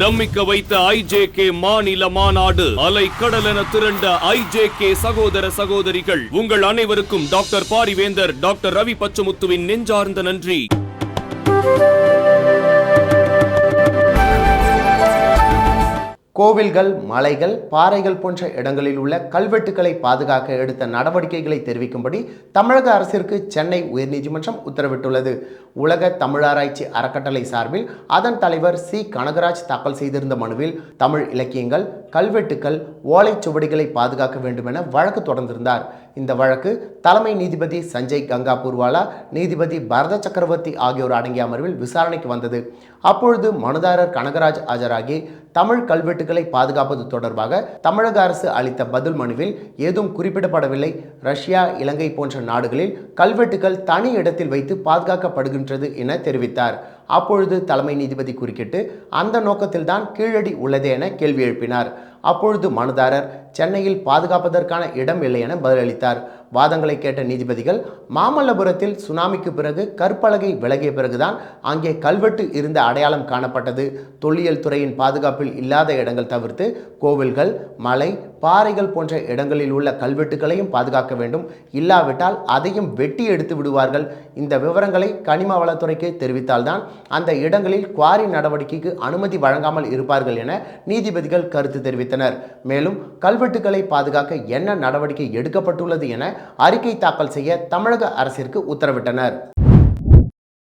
பிரமிக்க வைத்த ஐஜேகே மாநில மாநாடு அலை கடலென திரண்ட ஐஜேகே சகோதர சகோதரிகள் உங்கள் அனைவருக்கும் டாக்டர் பாரிவேந்தர் டாக்டர் ரவி பச்சமுத்துவின் நெஞ்சார்ந்த நன்றி. கோவில்கள் மலைகள் பாறைகள் போன்ற இடங்களில் உள்ள கல்வெட்டுக்களை பாதுகாக்க எடுத்த நடவடிக்கைகளை தெரிவிக்கும்படி தமிழக அரசிற்கு சென்னை உயர்நீதிமன்றம் உத்தரவிட்டுள்ளது. உலக தமிழாராய்ச்சி அறக்கட்டளை சார்பில் அதன் தலைவர் சி. கனகராஜ் தாக்கல் செய்திருந்த மனுவில் தமிழ் இலக்கியங்கள் கல்வெட்டுக்கள் ஓலைச்சுவடிகளை பாதுகாக்க வேண்டும் என வழக்கு தொடர்ந்திருந்தார். இந்த வழக்கு தலைமை நீதிபதி சஞ்சய் கங்கா பூர்வாலா நீதிபதி பரத சக்கரவர்த்தி ஆகியோர் அடங்கிய அமர்வில் விசாரணைக்கு வந்தது. அப்பொழுது மனுதாரர் கனகராஜ் ஆஜராகி தமிழ் கல்வெட்டு கல்வெட்டுகளை பாதுகாப்பது தொடர்பாக தமிழக அரசு அளித்த பதில் மனுவில் ஏதும் குறிப்பிடப்படவில்லை. ரஷ்யா இலங்கை போன்ற நாடுகளில் கல்வெட்டுகள் தனி இடத்தில் வைத்து பாதுகாக்கப்படுகின்றது என தெரிவித்தார். அப்பொழுது தலைமை நீதிபதி குறுக்கிட்டு அந்த நோக்கத்தில்தான் கீழடி உள்ளது என கேள்வி எழுப்பினார். அப்பொழுது மனுதாரர் சென்னையில் பாதுகாப்பதற்கான இடம் இல்லை என பதிலளித்தார். வாதங்களை கேட்ட நீதிபதிகள் மாமல்லபுரத்தில் சுனாமிக்கு பிறகு கற்பலகை விலகிய பிறகுதான் அங்கே கல்வெட்டு இருந்த அடையாளம் காணப்பட்டது. தொல்லியல் துறையின் பாதுகாப்பில் இல்லாத இடங்கள் தவிர்த்து கோவில்கள் மலை பாறைகள் போன்ற இடங்களில் உள்ள கல்வெட்டுகளையும் பாதுகாக்க வேண்டும். இல்லாவிட்டால் அதையும் வெட்டி எடுத்து விடுவார்கள். இந்த விவரங்களை கனிம வளத்துறைக்கு தெரிவித்தால்தான் அந்த இடங்களில் குவாரி நடவடிக்கைக்கு அனுமதி வழங்காமல் இருப்பார்கள் என நீதிபதிகள் கருத்து தெரிவித்தனர். மேலும் கல்வெட்டுகளை பாதுகாக்க என்ன நடவடிக்கை எடுக்கப்பட்டுள்ளது என அறிக்கை தாக்கல் செய்ய தமிழக அரசிற்கு உத்தரவிட்டனர்.